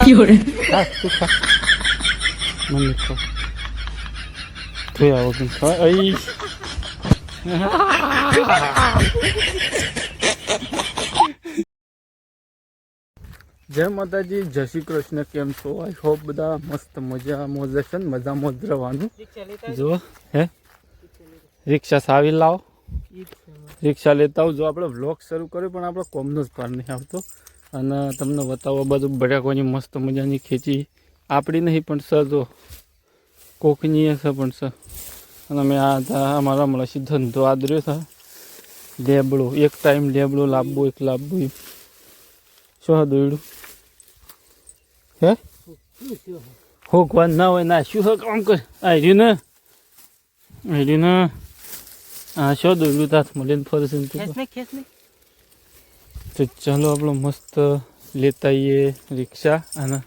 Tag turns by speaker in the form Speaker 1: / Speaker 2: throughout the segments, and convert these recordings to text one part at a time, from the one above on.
Speaker 1: 有人
Speaker 2: ，ખા તું ખા મને ખા ધોયા વગર ખા અઈ જય માતાજી જય શ્રી કૃષ્ણ. કેમ છો? આઈ હોપ બધા મસ્ત મજા મોજ છે ને મજા મોજ રહેવાનું. જો હે? રિક્ષા સાવી લાવો. રિક્ષા લેતા આવો જો આપણે વ્લોગ શરૂ કર્યો પણ આપણે કોમનો જ પાર નહીં આવતો. અને તમને બતાવો બધું બટાકોની મસ્ત મજાની ખેંચી. આપણી નહીં, પણ સર જો. કોકની છે પણ સર અને મેં આ અમારા મળશે ધંધો આદર્યો છે. લેબડો. એક ટાઈમ લેબડો લાવવો, એક લાવવો એમ. શું દોડ્યું હે? હોકવાન ના હોય ના, શું હક આમ કર? આર્યું ને? આર્યું ને? હા શું દોડ્યું તાથ મળીને ફરશે તો ચાલો આપણો મસ્ત લેતા આવીએ રિક્ષા અને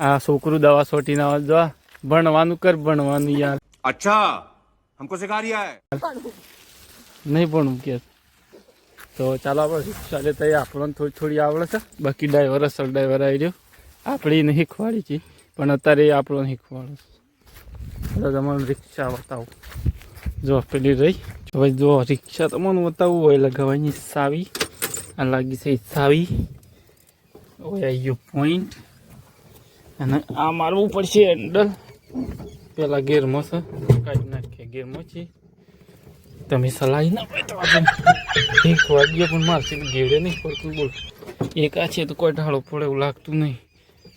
Speaker 2: આ છોકરું દવા સોટીને આવા જવા ભણવાનું કર ભણવાનું યાર.
Speaker 3: અચ્છા હમકો સિખા રહ્યા હે?
Speaker 2: નહીં ભણવું કે. તો ચાલો આપણે રિક્ષા લેતા આવીએ આપણને થોડી થોડી આવડે છે. બાકી ડ્રાઈવર અસલ ડ્રાઈવર આવી રહ્યો. આપણી નહીં ખવાડી છે પણ અત્યારે આપણો નહીં ખવાડો તો તમારું રિક્ષા બતાવો. જો પેલી રહી. જો રિક્ષા તમને બતાવવું હોય લગાવવાની સાવી. આ લાગી છે સાવી ઓય ગયો પોઈન્ટ અને આ મારવું પડશે હેન્ડલ પેલા ગેરમાં છે કાઢી નાખીએ ગેરમાં છે તમે સલાહી ના પડે તો આપણે એક વાગ્યે પણ મારશે ઘેડે નહીં પડતું બોલ એક આ છે તો કોઈ ઢાળો પડે એવું લાગતું નહીં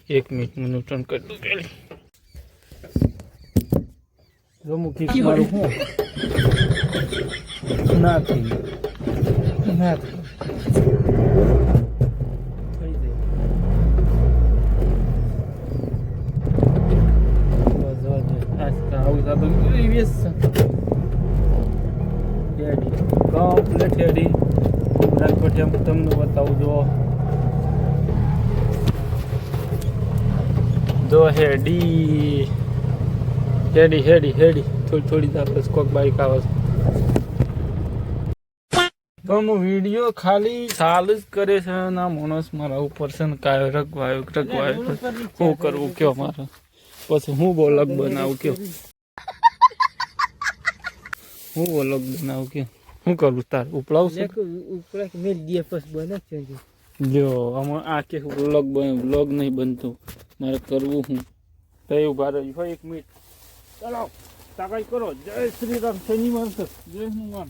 Speaker 2: એક મિનિટ મને ટર્ન કરી દઉં પેલી જો મૂકી મારું હું ના થઈ ના થઈ કમ્પ્લીટ એમ તમને બતાવું જો જો હેડી હેડી હેડી હેડી થોડી થોડી તાપસ કોક બાઈક આવે છે હું વીડિયો ખાલી સાલ જ કરે છે. ના માણસ મારા ઉપર છે ને કાયો રગવાયો રગવાયો શું કરવું કયો મારે? પછી હું બોલક બનાવું કયો? હું બોલક બનાવું કયો? શું કરું તાર? બને જો આમાં આ કે વ્લોગ બને વ્લોગ નહીં બનતું. મારે કરવું હું. તો ઊભા રહ્યું હોય એક મિનિટ. ચાલો તાકાત કરો. જય શ્રી રામ. શનિ છે. જય હનુમાન.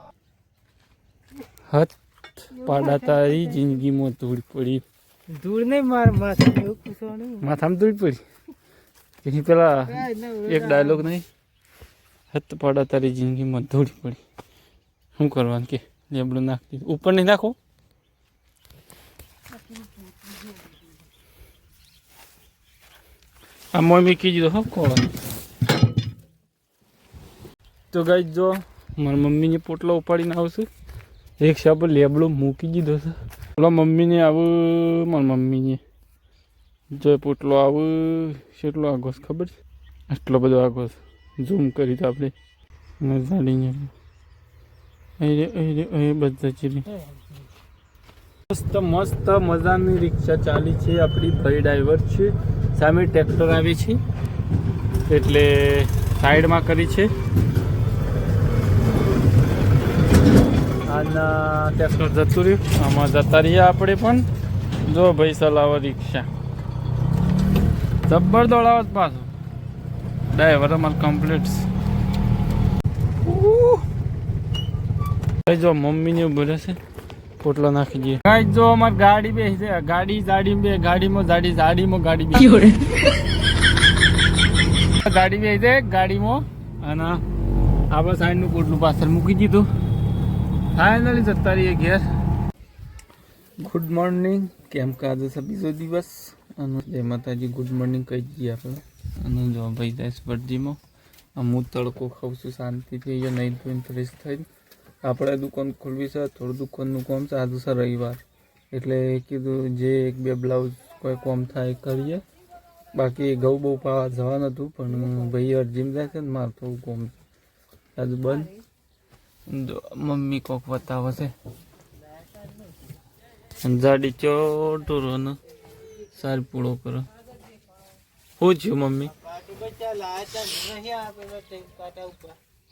Speaker 2: હાથ પાડા તારી જિંદગીમાં ધૂળ પડી.
Speaker 4: ધૂળ નહીં માર માથા
Speaker 2: માથામાં ધૂળ પડી? અહીં પેલા એક ડાયલોગ નહીં? હાથ પાડા તારી જિંદગીમાં ધૂળ પડી. શું કરવાનું કે? લેબડું નાખી દીધું. ઉપર નહીં નાખો? આ મોય મૂકી દીધો હો કોણ? તો ગાઈ જો મારા મમ્મીને પોટલો ઉપાડીને આવશું રિક્ષા પર લેબડો મૂકી દીધો છે. પેલા મમ્મીને આવું, મારા મમ્મીને. જો પોટલો આવું, કેટલો આગો છે ખબર છે? આટલો બધો આગો છે ઝૂમ કરી તો આપણે નજાડીને અહીં અરે અહીં બધા ચીરી મસ્ત મસ્ત મજાની રિક્ષા ચાલી છે. આપણી ભાઈ ડ્રાઈવર છે. સામે ટ્રેક્ટર આવે છે. એટલે સાઈડમાં કરી છે. આના ટ્રેક્ટર જતું રહ્યું. આમાં જતા રહીએ આપણે પણ. જો ભાઈ ચલાવો રિક્ષા. જબ્બર દોડાવત પાછો. ડ્રાઈવર અમારે કમ્પ્લીટ જો મમ્મીને બોલે છે પોટલો નાખી દઈએ. કાંઈ જો અમારી ગાડી બે છે. ગાડી જાડી બે ગાડીમાં જાડી જાડીમાં ગાડી બે. ગાડી બે છે ગાડીમાં. અને આપણે સાઈડનું પોટલું પાછળ મૂકી દીધું. ફાઇનલી જતા રહીએ ઘેર ગુડ મોર્નિંગ કેમ કે આજે છે બીજો દિવસ. અને જય માતાજી ગુડ મોર્નિંગ કહી દઈએ આપણે. અને જો ભાઈ જાય સ્પર્ધીમાં હું તડકો ખાઉં છું, શાંતિથી અહીંયા નહીં ધોઈને ફ્રેશ થઈને. આપણે દુકાન ખોલવી છે. થોડું દુકાનનું કામ છે. આજે છે રવિવાર. એટલે કીધું જે એક બે બ્લાઉઝ કોઈ કોમ થાય કરીએ. બાકી ઘઉં બહુ પાવા જવાનું હતું, પણ ભાઈ અરજીમ જાય છે ને મારે થોડું કોમ આજે બંધ. મમ્મી કોક બતાવે છે. જાડી ચોટુરો ને, સારી પૂળો કરો. શું થયું મમ્મી?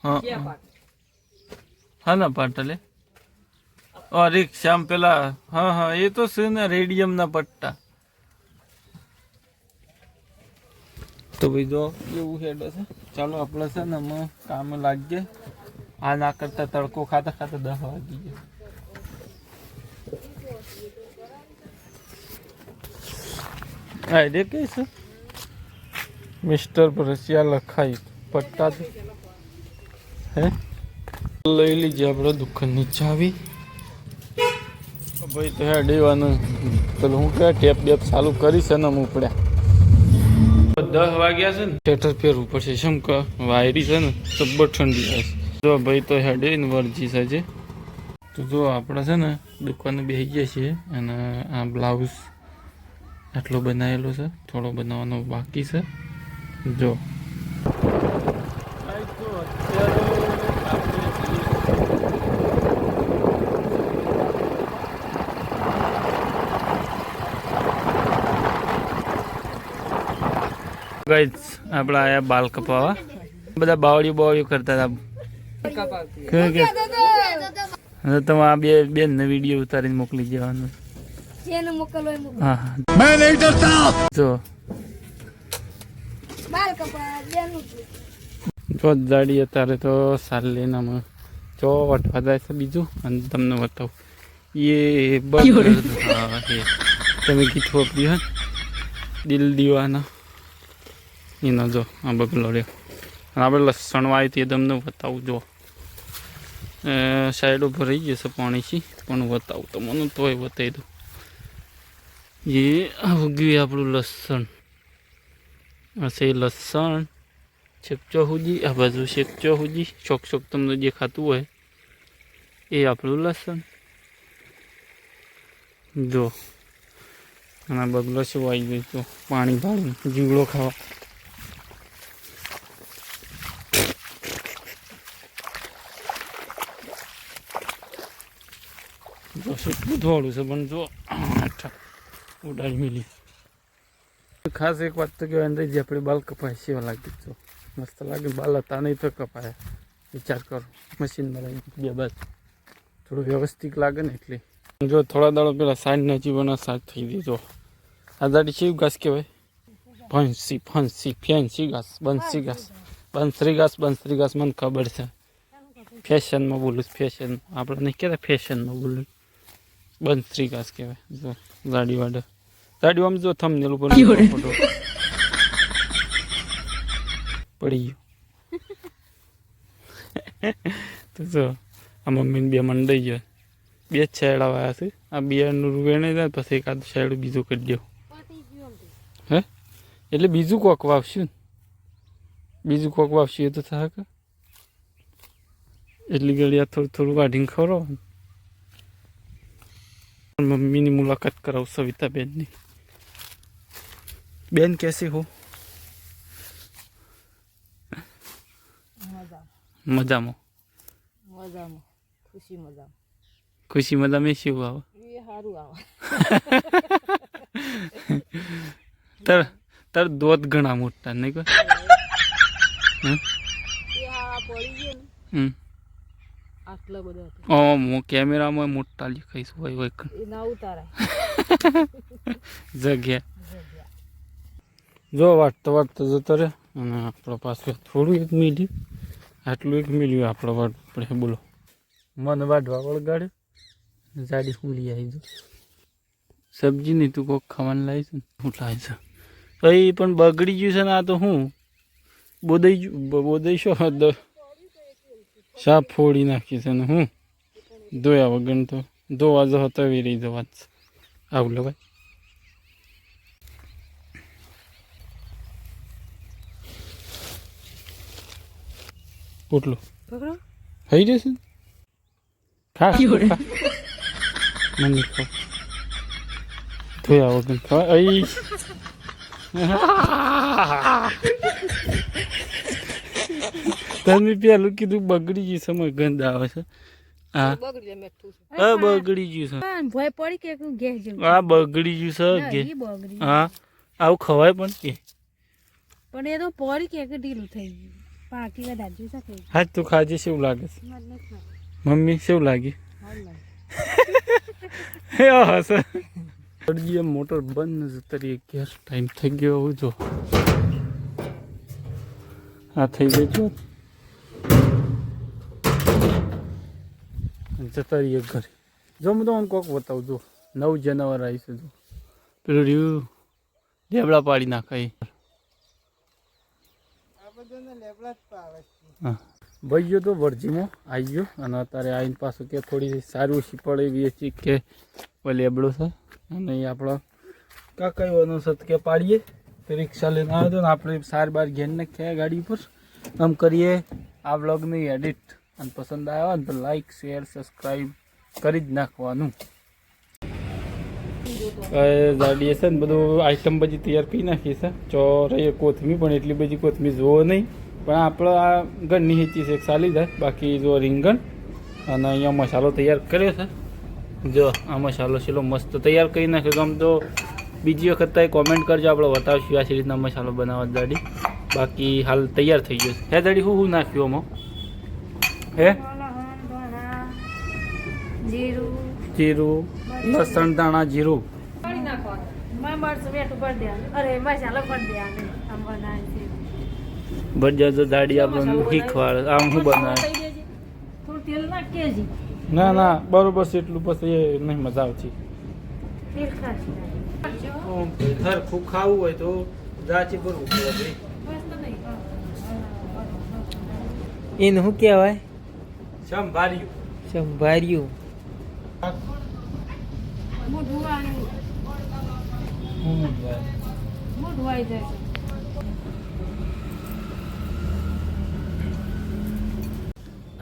Speaker 2: હા હા. ના પાટા લે રિક્ષામાં પેલા, હા હા, એ તો છે ને રેડિયમ ના પટ્ટા. તો ભાઈ જો, એવું હેડો છે. ચાલો, આપણે છે ને કામ લાગીએ. આ ના કરતા તડકો ખાતા ખાતા દસ વાગી ગયા. એ કઈ છે? મિસ્ટર ભરસિયા લખાઈ, પટ્ટા હે? લઈ લીજે આપણે દુકાનની ચાવી ભાઈ, તો હેડ એવાનું પેલું હું કે ટેપ બેપ ચાલુ કરીશ ને ઉપડ્યા. દસ વાગ્યા છે ને. થિયેટર ફેરવું પડશે. શું કે વાયરી છે ને સબ્બર ઠંડી છે જો ભાઈ તો હેડ ને વરજી છે તો જો આપણે છે ને દુકાને બેસી ગયા છીએ અને આ બ્લાઉઝ આટલો બનાવેલો છે. થોડો બનાવવાનો બાકી છે. જો. ગાઈસ આપણે આયા બાલ કપાવા. બધા બાવળીઓ બાવળીઓ કરતા હતા. તમે આ બે બેન ને વીડિયો ઉતારીને મોકલી હા. જો.
Speaker 1: બાલ કપા જેનું
Speaker 2: જો. જાડી અત્યારે તો સાલીનામાં ચો વટવા જાય છે બીજું અને તમને બતાવું. એ હા તમે ગીત વાપર્યું હે દિલ દીવાના. એનો જો આ બગલો રહ્યો. આપણે લસણ વાવી તે તમને બતાવું જો. સાઈડ રહી જશે પાણીથી, પણ બતાવું તમને તોય બતાવી દઉં. એ ઉગ્યું આપણું લસણ. હશે લસણ. શેકચો સુધી આ બાજુ શેકચો સુધી ચોક ચોક તમને દેખાતું હોય. એ આપણું લસણ. જો. અને બગલો શું આવી ગયો તો પાણી ભાડું જીવડો ખાવા. કેટલું થોડું છે. પણ જો ઉડાડી મિલી. ખાસ એક વાત તો કહેવાય અંદરજી આપણે બાલ કપાય સેવા લાગી જો મસ્ત લાગે. બાલ હતા નહીં તો કપાય. વિચાર કરો. મશીનમાં લાગી બે બાદ થોડું વ્યવસ્થિત લાગે ને એટલે. જો થોડા દાડો પેલા સાંજ જીવોના સાથ થઈ દીધો આ દાડી શિવ ઘાસ કહેવાય? ફંસી ફંસી ફેન્સી ઘાસ, બંસી ઘાસ. બંસરી ઘાસ બંસરી ઘાસ મને ખબર છે. ફેશનમાં બોલું ફેશન આપણે નહીં કહેતા ફેશનમાં બોલું. બંસરી ઘાસ કહેવાય જો ગાડી વાડે ગાડી આમ જો થંબનેલ ઉપર ફોટો પડી ગયો તો જો આ મમ્મીને બે મંડાઈ ગયો બે જ છેડા વાયા છે આ બિયારનું વેણે જાય પછી એકાદ છેડું બીજું કરી દો હે એટલે બીજું કોક વાવશું ને બીજું કોક વાવશું એ તો થાય કે એટલી ઘડી આ થોડું થોડું કાઢીને ખરો મમ્મીની મુલાકાત કરાવ સવિતા બેનની બેન कैसी हो મજામાં
Speaker 5: મજામાં ખુશી મજામાં
Speaker 2: ખુશી મજામાં શું આવે
Speaker 5: એ સારું આવે
Speaker 2: તાર તાર દોત ઘણા મોટા નહીં કોઈ
Speaker 5: એ હા પડી ગયો ને
Speaker 2: હમ
Speaker 5: આટલા બધા હતા.
Speaker 2: હું કેમેરામાં મોટા દેખાઈશ હોય હોય. કણ.
Speaker 5: એ ના ઉતારાય.
Speaker 2: જગ્યા. જો વાટતો વાટતો જતો રે અને આપણો પાછું થોડું એક મિલ્યું આટલું એક મિલ્યું આપણો વાટ પડે બોલો. મન વાઢવા વળગાડ્યો જાડી હું લઈ આવી દઉં સબ્જી નહીં તું કોક ખાવાનું લાવીશ ને? હું લાવીશ ભાઈ પણ બગડી ગયું છે ને આ તો હું? બોદાઈ ગયું બોદાઈ સાપ ફોડી નાખી છે હું ધોયા વગર તો ધોવા જો હતો એવી રહી જવા આવું લો ભાઈ પોટલો થઈ જશે ખા મમ્મી ખા ધોયા વગર ખા તમે પેલું કીધું બગડી ગયું સમય ગંધ આવે છે. હા.
Speaker 5: બગડી
Speaker 2: ગયું છે.
Speaker 1: હા, ભય પડી કે ગેસ જેવું
Speaker 2: બગડી ગયું છે હા આવું ખવાય પણ કે.
Speaker 1: પણ એ તો પડી કે ઢીલું થઈ ગયું. પાકી કદાચ જોઈ શકે
Speaker 2: હાજ તું ખાજે કેવું લાગે છે? મમ્મી શું લાગે? હે હશે. મોટર બંધ છે તરી ગેસ ટાઈમ થઈ ગયો હવે જો. આ થઈ ગઈ જતા રહીએ ઘરે. જો હું તમને કોક બતાવું જો નવ જનાવર આવી છે જો પેલું રહ્યું લેબડા પાડી નાખાય. હા. ગયો તો વરજીમાં આવી ગયો. અને અત્યારે આવીને પાછું કે થોડી સારું ઓછી એવી હતી કે લેબડો છે. અને આપણો કાકાઈવાનો સત કે પાડીએ. તો રિક્ષા લઈને આવ્યો હતો ને આપણે સાર બાર ઘેર નાખ્યા ગાડી ઉપર. આમ કરીએ આ બ્લોગની એડિટ અને પસંદ આવ્યો ને તો લાઈક શેર સબસ્ક્રાઈબ કરી જ નાખવાનું. ગાડીએ છે ને બધું આઈટમ બધી તૈયાર કરી નાખી છે ચોરે કોથમી, પણ એટલી બધી કોથમી જોવો નહીં. પણ આપણે આ ઘરની હેચી છે ચાલી જાય. બાકી જો રીંગણ અને અહીંયા મસાલો તૈયાર કર્યો છે. જો આ મસાલો છેલ્લો મસ્ત તૈયાર કરી નાખ્યો તો આમ તો બીજી વખત તો કોમેન્ટ કરજો આપણે બતાવશું આ રીતના મસાલો બનાવવા દાડી બાકી હાલ તૈયાર થઈ ગયો છે. હે દાડી શું શું નાખ્યું આમાં? હે?
Speaker 1: જીરું
Speaker 2: જીરું. લસણ દાણા જીરું.
Speaker 1: આમ
Speaker 2: તો દાડી આપણને શીખવાડે. આમ શું બનાવે? ના ના બરોબર છે એટલું પછી એ નહીં મજા આવતી.
Speaker 1: ખાસી નાખી.
Speaker 2: ખાવું હોય તો ભરવું
Speaker 1: નહીં.
Speaker 4: એને શું કહેવાય?
Speaker 2: સંભાર્યું
Speaker 4: સંભાર્યું.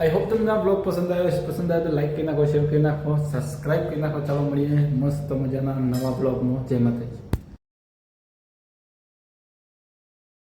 Speaker 2: આઈ હોપ તમને આ બ્લોગ પસંદ આવ્યો છે પસંદ આવ્યો તો લાઈક કરી નાખો શેર કરી નાખો સબસ્ક્રાઈબ કરી નાખો. ચાલો મળીએ. મસ્ત મજાના નવા બ્લોગમાં જય માતાજી.